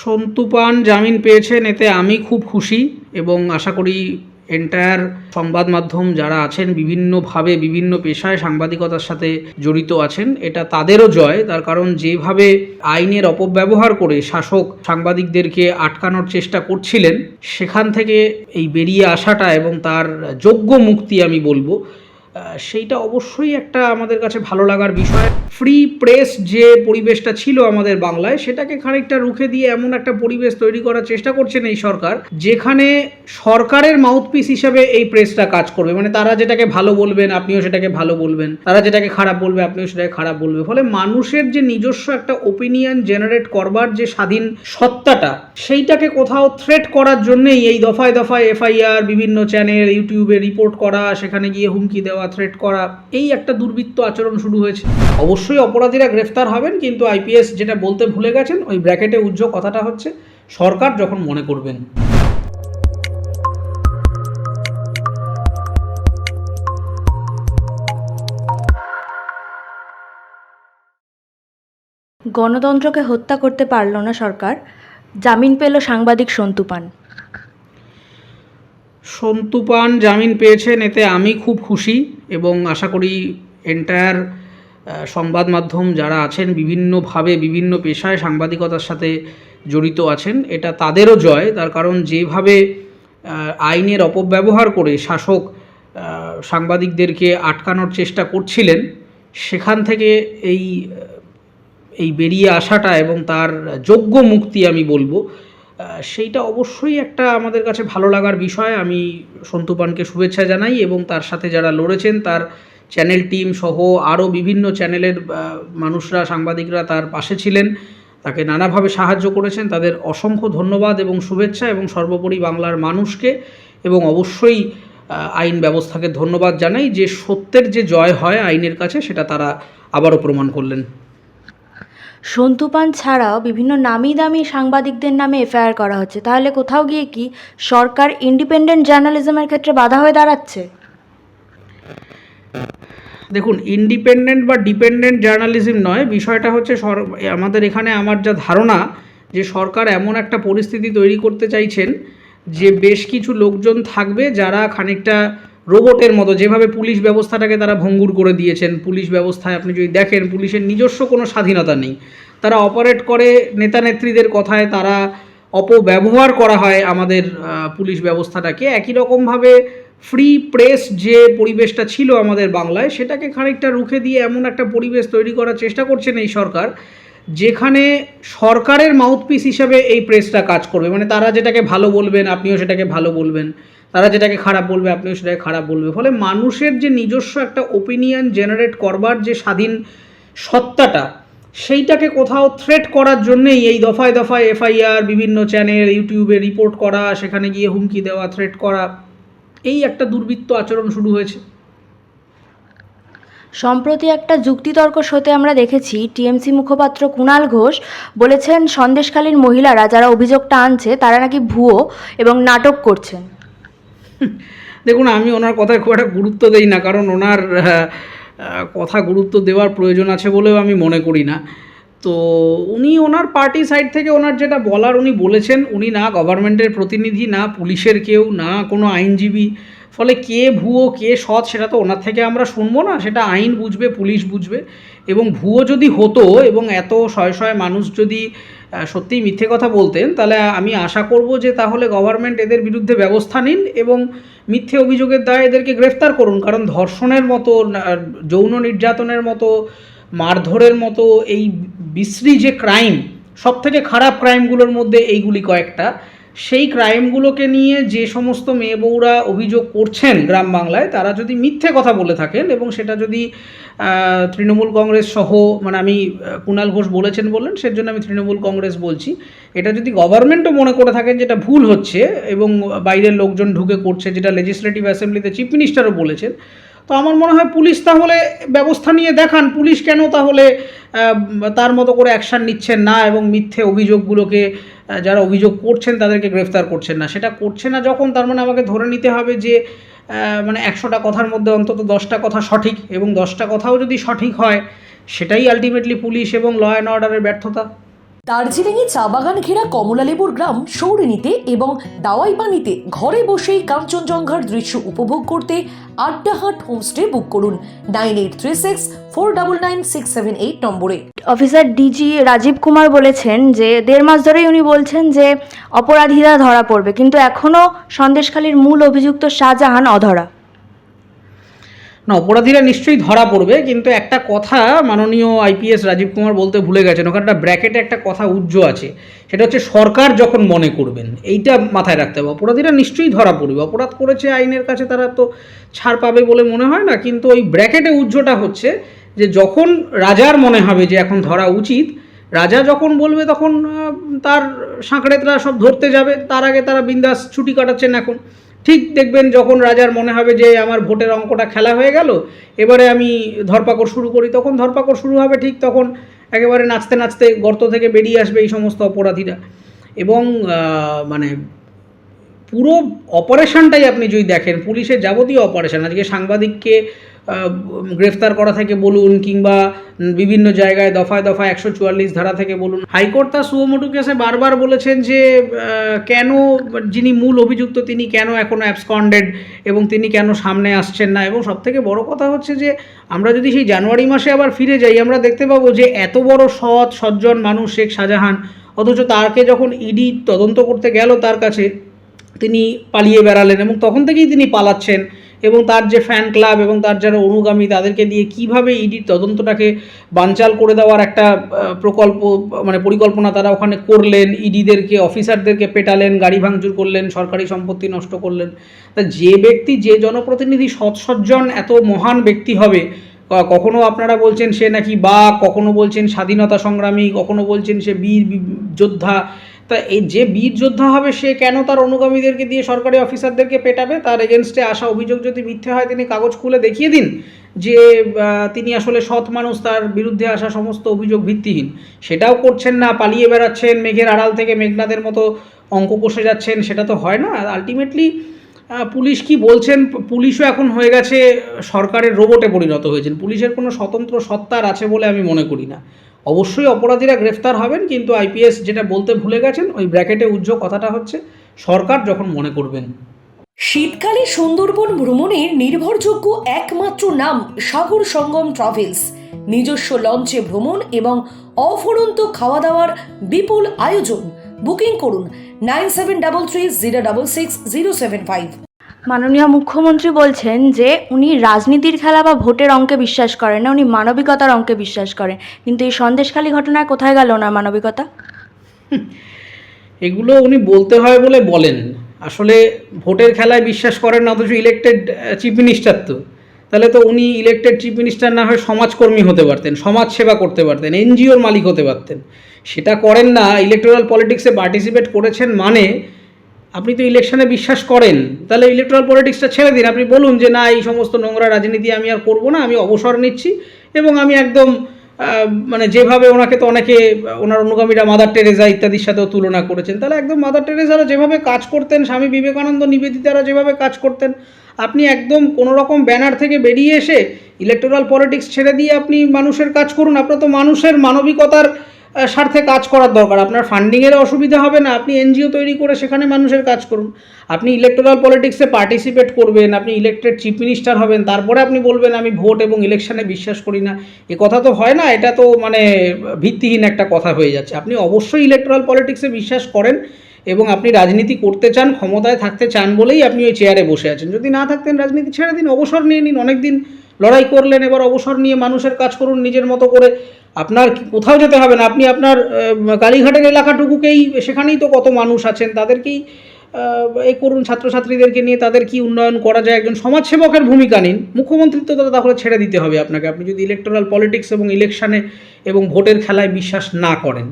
সন্তু পান জামিন পেয়েছেন, এতে আমি খুব খুশি এবং আশা করি এন্টায়ার সংবাদ মাধ্যম যারা আছেন বিভিন্নভাবে, বিভিন্ন পেশায় সাংবাদিকতার সাথে জড়িত আছেন, এটা তাদেরও জয়। তার কারণ যেভাবে আইনের অপব্যবহার করে শাসক সাংবাদিকদেরকে আটকানোর চেষ্টা করছিলেন, সেখান থেকে এই বেরিয়ে আসাটা এবং তার যোগ্য মুক্তি আমি বলব। সেইটা অবশ্যই একটা আমাদের কাছে ভালো লাগার বিষয়। ফ্রি প্রেস যে পরিবেশটা ছিল আমাদের বাংলায়, সেটাকে খানিকটা রুখে দিয়ে এমন একটা পরিবেশ তৈরি করার চেষ্টা করছেন এই সরকার, যেখানে সরকারের মাউথপিস হিসেবে এই প্রেসটা কাজ করবে। মানে তারা যেটাকে ভালো বলবেন, আপনিও সেটাকে ভালো বলবেন। তারা যেটাকে খারাপ বলবে, আপনিও সেটাকে খারাপ বলবে। ফলে মানুষের যে নিজস্ব একটা ওপিনিয়ন জেনারেট করবার যে স্বাধীন সত্তাটা, সেইটাকে কোথাও থ্রেট করার জন্যেই এই দফায় দফায় এফআইআর বিভিন্ন চ্যানেল ইউটিউবে রিপোর্ট করা, সেখানে গিয়ে হুমকি দেওয়া থ্রেট করা, এই একটা দুর্বৃত্ত আচরণ শুরু হয়েছে। অবশ্যই অপরাধীরা গ্রেফতার হবেন, কিন্তু আইপিএস যেটা বলতে ভুলে গেছেন, ওই ব্র্যাকেটে উজ্জ্ব কথাটা হচ্ছে, সরকার যখন মনে করবেন। গণতন্ত্রকে হত্যা করতে পারল না সরকার। জামিন পেল সাংবাদিক সন্তু পান। সন্তু পান জামিন পেয়েছেন, এতে আমি খুব খুশি এবং আশা করি এন্টায়ার সংবাদ মাধ্যম যারা আছেন বিভিন্নভাবে, বিভিন্ন পেশায় সাংবাদিকতার সাথে জড়িত আছেন, এটা তাদেরও জয়। তার কারণ যেভাবে আইনের অপব্যবহার করে শাসক সাংবাদিকদেরকে আটকানোর চেষ্টা করছিলেন, সেখান থেকে এই এই বেরিয়ে আসাটা এবং তার যোগ্য মুক্তি আমি বলব। সেইটা অবশ্যই একটা আমাদের কাছে ভালো লাগার বিষয়। আমি সন্তু পানকে শুভেচ্ছা জানাই এবং তার সাথে যারা লড়েছেন, তার চ্যানেল টিম সহ আরও বিভিন্ন চ্যানেলের মানুষরা, সাংবাদিকরা তার পাশে ছিলেন। তাকে নানাভাবে সাহায্য করেছেন। তাদের অসংখ্য ধন্যবাদ এবং শুভেচ্ছা এবং সর্বোপরি বাংলার মানুষকে এবং অবশ্যই আইন ব্যবস্থাকে ধন্যবাদ জানাই। যে সত্যের যে জয় হয় আইনের কাছে, সেটা তারা আবারও প্রমাণ করলেন। সন্তু পান ছাড়াও বিভিন্ন নামি দামি সাংবাদিকদের নামে এফআইআর করা হচ্ছে। তাহলে কোথাও গিয়ে কি সরকার ইন্ডিপেন্ডেন্ট জার্নালিজমের ক্ষেত্রে বাধা হয়ে দাঁড়াচ্ছে? দেখুন ইন্ডিপেন্ডেন্ট বা ডিপেন্ডেন্ট জার্নালিজম নয়, বিষয়টা হচ্ছে আমাদের এখানে আমার যা ধারণা যে সরকার এমন একটা পরিস্থিতি তৈরি করতে চাইছেন যে বেশ কিছু লোকজন থাকবে যারা খানিকটা রোবটের মতো, যেভাবে পুলিশ ব্যবস্থাটাকে তারা ভঙ্গুর করে দিয়েছেন, পুলিশ ব্যবস্থায় আপনি যদি দেখেন, পুলিশের নিজস্ব কোনো স্বাধীনতা নেই। তারা অপারেট করে নেতা নেত্রীদের কথায় তারা অপব্যবহার করা হয় আমাদের পুলিশ ব্যবস্থাটাকে। একই রকমভাবে ফ্রি প্রেস যে পরিবেশটা ছিল আমাদের বাংলায়, সেটাকে খানিকটা রুখে দিয়ে এমন একটা পরিবেশ তৈরি করার চেষ্টা করছেন এই সরকার, যেখানে সরকারের মাউথপিস হিসাবে এই প্রেসটা কাজ করবে। মানে তারা যেটাকে ভালো বলবেন, আপনিও সেটাকে ভালো বলবেন। তারা যেটাকে খারাপ বলবে, আপনিও সেটাকে খারাপ বলবে। ফলে মানুষের যে নিজস্ব একটা ওপিনিয়ন জেনারেট করবার যে স্বাধীন সত্তাটা, সেইটাকে কোথাও থ্রেট করার জন্যেই এই দফায় দফায় এফআইআর বিভিন্ন চ্যানেল ইউটিউবে রিপোর্ট করা, সেখানে গিয়ে হুমকি দেওয়া থ্রেট করা, এই একটা দুর্বৃত্ত আচরণ শুরু হয়েছে। সম্প্রতি একটা যুক্তিতর্ক শোতে আমরা দেখেছি টিএমসি মুখপাত্র কুণাল ঘোষ বলেছেন সন্দেশকালীন মহিলারা যারা অভিযোগটা আনছে, তারা নাকি ভুয়ো এবং নাটক করছেন। দেখুন, আমি ওনার কথায় খুব একটা গুরুত্ব দেই না, কারণ ওনার কথা গুরুত্ব দেওয়ার প্রয়োজন আছে বলেও আমি মনে করি না। তো উনি ওনার পার্টি সাইড থেকে ওনার যেটা বলার উনি বলেছেন, উনি না গভর্নমেন্টের প্রতিনিধি, না পুলিশের কেউ, না কোনো আইনজীবী, ফলে কে ভুয়ো, কে সৎ সেটা তো ওনার থেকে আমরা শুনব না, সেটা আইন বুঝবে, পুলিশ বুঝবে, এবং ভুয়ো যদি হতো, এবং এত শয়ে শয়ে মানুষ যদি সত্যিই মিথ্যে কথা বলতেন, তাহলে আমি আশা করব যে তাহলে গভর্নমেন্ট এদের বিরুদ্ধে ব্যবস্থা নিন এবং মিথ্যে অভিযোগের দায়ে এদেরকে গ্রেফতার করুন, কারণ ধর্ষণের মতো যৌন নির্যাতনের মতো, মারধরের মতো এই বিশ্রী যে ক্রাইম সব থেকে খারাপ ক্রাইমগুলোর মধ্যে এইগুলি কয়েকটা। সেই ক্রাইমগুলোকে নিয়ে যে সমস্ত মেয়ে বউরা অভিযোগ করছেন গ্রাম বাংলায়, তারা যদি মিথ্যে কথা বলে থাকেন এবং সেটা যদি তৃণমূল কংগ্রেস সহ মানে আমি কুণাল ঘোষ বলেছেন বললেন, সেজন্য আমি তৃণমূল কংগ্রেস বলছি। এটা যদি গভর্নমেন্টও মনে করে থাকেন যেটা ভুল হচ্ছে এবং বাইরের লোকজন ঢুকে করছে যেটা লেজিসলেটিভ অ্যাসেম্বলিতে চিফ মিনিস্টারও বলেছেন তো আমার মনে হয় পুলিশ তাহলে ব্যবস্থা নিয়ে দেখান, পুলিশ কেন তাহলে তার মতো করে অ্যাকশান নিচ্ছেন না এবং মিথ্যে অভিযোগগুলোকে যারা অভিযোগ করছেন তাদেরকে গ্রেফতার করছেন না। সেটা করছে না যখন, তার মানে আমাকে ধরে নিতে হবে যে মানে একশোটা কথার মধ্যে অন্তত দশটা কথা সঠিক এবং দশটা কথাও যদি সঠিক হয়, সেটাই আলটিমেটলি পুলিশ এবং ল অ্যান্ড অর্ডারের ব্যর্থতা। দার্জিলিংয়ে চা বাগান ঘেরা কমলালেবুর গ্রাম সৌরিনীতে এবং দাওয়াইবানিতে ঘরে বসেই কাঞ্চনজঙ্ঘার দৃশ্য উপভোগ করতে আড্ডাহাট হোমস্টে বুক করুন nine eight three six four double nine six seven eight নম্বরে। অফিসার ডিজি রাজীব কুমার বলেছেন যে দেড় মাস ধরেই উনি বলছেন যে অপরাধীরা ধরা পড়বে, কিন্তু এখনও সন্দেশখালীর মূল অভিযুক্ত শাহজাহান অধরা। না, অপরাধীরা নিশ্চয়ই ধরা পড়বে, কিন্তু একটা কথা মাননীয় আইপিএস রাজীব কুমার বলতে ভুলে গেছেন, ওখানে একটা ব্র্যাকেটে একটা কথা উজ্জ্ব আছে, সেটা হচ্ছে সরকার যখন মনে করবেন, এইটা মাথায় রাখতে হবে, অপরাধীরা নিশ্চয়ই ধরা পড়বে, অপরাধ করেছে আইনের কাছে তারা তো ছাড় পাবে বলে মনে হয় না, কিন্তু ওই ব্র্যাকেটে উজ্জ্বটা হচ্ছে যে যখন রাজার মনে হবে যে এখন ধরা উচিত, রাজা যখন বলবে তখন তার সাঁকড়েতরা সব ধরতে যাবে, তার আগে তারা বিন্দাস ছুটি কাটাচ্ছেন এখন ঠিক দেখবেন যখন রাজার মনে হবে যে আমার ভোটের অঙ্কটা খেলা হয়ে গেল, এবারে আমি ধরপাকড় শুরু করি। তখন ধরপাকড় শুরু হবে ঠিক তখন একেবারে নাচতে নাচতে গর্ত থেকে বেরিয়ে আসবে এই সমস্ত অপরাধীরা। এবং মানে পুরো অপারেশনটাই আপনি যদি দেখেন, পুলিশের যাবতীয় অপারেশন, আজকে সাংবাদিককে গ্রেফতার করা থেকে বলুন কিংবা বিভিন্ন জায়গায় দফায় দফায় একশো চুয়াল্লিশ ধারা থেকে বলুন। হাইকোর্ট তার সুমোটু কেসে বারবার বলেছেন যে কেন যিনি মূল অভিযুক্ত তিনি কেন এখনও অ্যাবসকন্ডেড এবং তিনি কেন সামনে আসছেন না? এবং সবথেকে বড় কথা হচ্ছে যে, আমরা যদি সেই জানুয়ারি মাসে আবার ফিরে যাই, আমরা দেখতে পাবো যে এত বড় সৎ, সজ্জন মানুষ শেখ শাহজাহান, অথচ তারকে যখন ইডি তদন্ত করতে গেল তার কাছে, তিনি পালিয়ে বেড়ালেন এবং তখন থেকেই তিনি পালাচ্ছেন। এবং তার যে ফ্যান ক্লাব এবং তার যারা অনুগামী, তাদেরকে দিয়ে কীভাবে ইডির তদন্তটাকে বানচাল করে দেওয়ার একটা প্রকল্প মানে পরিকল্পনা তারা ওখানে করলেন ইডিদেরকে অফিসারদেরকে পেটালেন, গাড়ি ভাঙচুর করলেন, সরকারি সম্পত্তি নষ্ট করলেন। তা যে ব্যক্তি, যে জনপ্রতিনিধি সৎসজ্জন এত মহান ব্যক্তি হবে কখনো আপনারা বলছেন সে নাকি বা কখনো বলছেন স্বাধীনতা সংগ্রামী, কখনো বলছেন সে বীর যোদ্ধা তা এই যে বীর যোদ্ধা হবে, সে কেন তার অনুগামীদেরকে দিয়ে সরকারি অফিসারদেরকে পেটাবে? তার এগেনস্টে আসা অভিযোগ যদি মিথ্যে হয়, তিনি কাগজ খুলে দেখিয়ে দিন যে তিনি আসলে সৎ মানুষ, তার বিরুদ্ধে আসা সমস্ত অভিযোগ ভিত্তিহীন। সেটাও করছেন না, পালিয়ে বেড়াচ্ছেন, মেঘের আড়াল থেকে মেঘনাদের মতো অঙ্ক কষে যাচ্ছেন, সেটা তো হয় না। আলটিমেটলি পুলিশ কি বলছেন? পুলিশও এখন হয়ে গেছে, সরকারের রোবটে পরিণত হয়েছেন। পুলিশের কোনো স্বতন্ত্র সত্তার আছে বলে আমি মনে করি না। অবশ্যই অপরাধীরা গ্রেফতার হবেন, কিন্তু আইপিএস যেটা বলতে ভুলে গেছেন, ওই ব্র্যাকেটে উজ্জ্বল কথাটা হচ্ছে, সরকার যখন মনে করবেন। শীতকালে সুন্দরবন ভ্রমণের নির্ভরযোগ্য একমাত্র নাম সাগর সঙ্গম ট্রাভেলস। নিজস্ব লঞ্চে ভ্রমণ এবং অফুরন্ত খাওয়া দাওয়ার বিপুল আয়োজন। বুকিং করুন nine seven double three zero double six zero seven five. মাননীয় মুখ্যমন্ত্রী বলছেন যে, উনি রাজনীতির খেলা বা ভোটের অঙ্কে বিশ্বাস করেন না, উনি মানবিকতার অঙ্কে বিশ্বাস করেন। কিন্তু এই সন্দেশখালী ঘটনায় কোথায় গেল ওনার মানবিকতা? এগুলো উনি বলতে হয় বলে বলেন। আসলে ভোটের খেলায় বিশ্বাস করেন না, অথচ ইলেক্টেড চিফ মিনিস্টার তো। তাহলে তো উনি ইলেক্টেড চিফ মিনিস্টার না হয়ে সমাজকর্মী হতে পারতেন সমাজ সেবা করতে পারতেন এনজিওর মালিক হতে পারতেন। সেটা করেন না ইলেকটোরাল পলিটিক্সে পার্টিসিপেট করেছেন মানে আপনি তো ইলেকশনে বিশ্বাস করেন, তাহলে ইলেকট্রাল পলিটিক্সটা ছেড়ে দিন। আপনি বলুন যে, না, এই সমস্ত নোংরা রাজনীতি আমি আর করব না, আমি অবসর নিচ্ছি। এবং আমি একদম মানে যেভাবে ওনাকে তো অনেকে, ওনার অনুগামীরা মাদার টেরেজা ইত্যাদির সাথেও তুলনা করেছেন, তাহলে একদম মাদার টেরেজারা যেভাবে কাজ করতেন, স্বামী বিবেকানন্দ নিবেদিতারা যেভাবে কাজ করতেন, আপনি একদম কোনো রকম ব্যানার থেকে বেরিয়ে এসে ইলেকটোরাল পলিটিক্স ছেড়ে দিয়ে আপনি মানুষের কাজ করুন। আপনার তো মানুষের মানবিকতার স্বার্থে কাজ করার দরকার। আপনার ফান্ডিংয়ের অসুবিধা হবে না। আপনি এনজিও তৈরি করে সেখানে মানুষের কাজ করুন। আপনি ইলেকটোরাল পলিটিক্সে পার্টিসিপেট করবেন, আপনি ইলেক্টেড চিফ মিনিস্টার হবেন, তারপরে আপনি বলবেন, আমি ভোট এবং ইলেকশনে বিশ্বাস করি না। এ কথা তো হয় না, এটা তো মানে ভিত্তিহীন একটা কথা হয়ে যাচ্ছে। আপনি অবশ্যই ইলেকটোরাল পলিটিক্সে বিশ্বাস করেন এবং আপনি রাজনীতি করতে চান, ক্ষমতায় থাকতে চান বলেই আপনি ওই চেয়ারে বসে আছেন। যদি না থাকতেন, রাজনীতি ছেড়ে দিন, অবসর নিয়ে নিন। অনেক দিন লড়াই করলেন, এবার অবসর নিয়ে মানুষের কাজ করুন, নিজের মতো করে আপনার কোথাও যেতে হবে না? আপনি আপনার কালীঘাটের এলাকাটুকুকেই, সেখানেই তো কত মানুষ আছেন তাদেরকেই এই করুন ছাত্রছাত্রীদেরকে নিয়ে তাদের কি উন্নয়ন করা যায়? একজন সমাজসেবকের ভূমিকা নিন। মুখ্যমন্ত্রিত্ব তাহলে ছেড়ে দিতে হবে আপনাকে। আপনি যদি ইলেকট্রাল পলিটিক্স এবং ইলেকশানে এবং ভোটের খেলায় বিশ্বাস না করেন